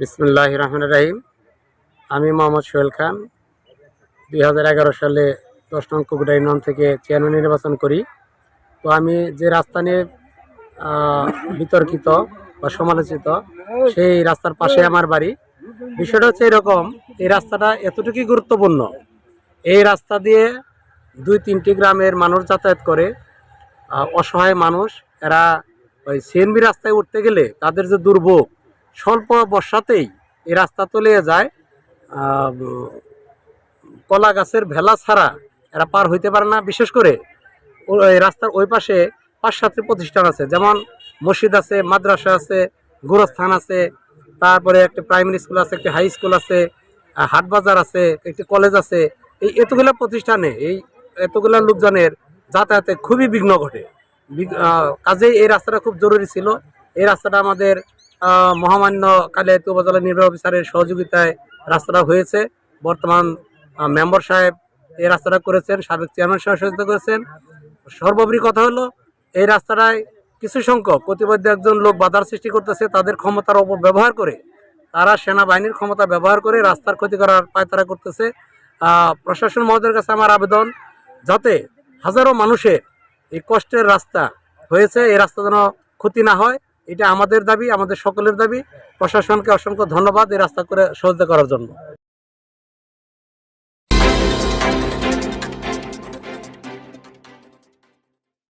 বিসমুল্লাহ রহমান রাহিম। আমি মোহাম্মদ সোহেল খান। দুই হাজার এগারো সালে দশ নং কুকুরা ইউনিয়ন থেকে চেয়ারম্যান নির্বাচন করি। তো আমি যে রাস্তা নিয়ে বিতর্কিত বা সমালোচিত, সেই রাস্তার পাশে আমার বাড়ি। বিষয়টা হচ্ছে এরকম, এই রাস্তাটা এতটুকুই গুরুত্বপূর্ণ। এই রাস্তা দিয়ে দুই তিনটি গ্রামের মানুষ যাতায়াত করে। অসহায় মানুষ, এরা ওই সিএনবি রাস্তায় উঠতে গেলে তাদের যে দুর্ভোগ স্বল্প বর্ষাতেই এই রাস্তা তলে যায়। কলা গাছের ভেলা ছাড়া এরা পার হইতে পারে না। বিশেষ করে রাস্তার ওই পাশে পাঁচ সাতটি প্রতিষ্ঠান আছে। যেমন মসজিদ আছে মাদ্রাসা আছে গোরস্থান আছে তারপরে একটি প্রাইমারি স্কুল আছে একটি হাই স্কুল আছে আহ, হাট বাজার আছে একটি কলেজ আছে। এই এতগুলো প্রতিষ্ঠানে এই এতগুলো লোকজনের যাতায়াতে খুবই বিঘ্ন ঘটে। কাজেই এই রাস্তাটা খুব জরুরি ছিল। এই রাস্তাটা আমাদের মহামান্য কালিয়াতি উপজেলা নির্বাহী অফিসারের সহযোগিতায় রাস্তাটা হয়েছে। বর্তমান মেম্বার সাহেব এই রাস্তাটা করেছেন, সাবেক চেয়ারম্যান সাহেব সহযোগিতা করেছেন। সর্বোপরি কথা হলো, এই রাস্তাটায় কিছু সংখ্যক প্রতিবাদ্য একজন লোক বাধার সৃষ্টি করতেছে, তাদের ক্ষমতার অপব্যবহার করে তারা সেনাবাহিনীর ক্ষমতা ব্যবহার করে রাস্তার ক্ষতি করার পায়তারা করতেছে। প্রশাসন মহোদয়ের কাছে আমার আবেদন, যাতে হাজারো মানুষের এই কষ্টের রাস্তা হয়েছে, এই রাস্তা যেন ক্ষতি না হয়। এটা আমাদের দাবি, আমাদের সকলের দাবি। প্রশাসনকে অসংখ্য ধন্যবাদ এই রাস্তা করে সহযোগিতা করার জন্য।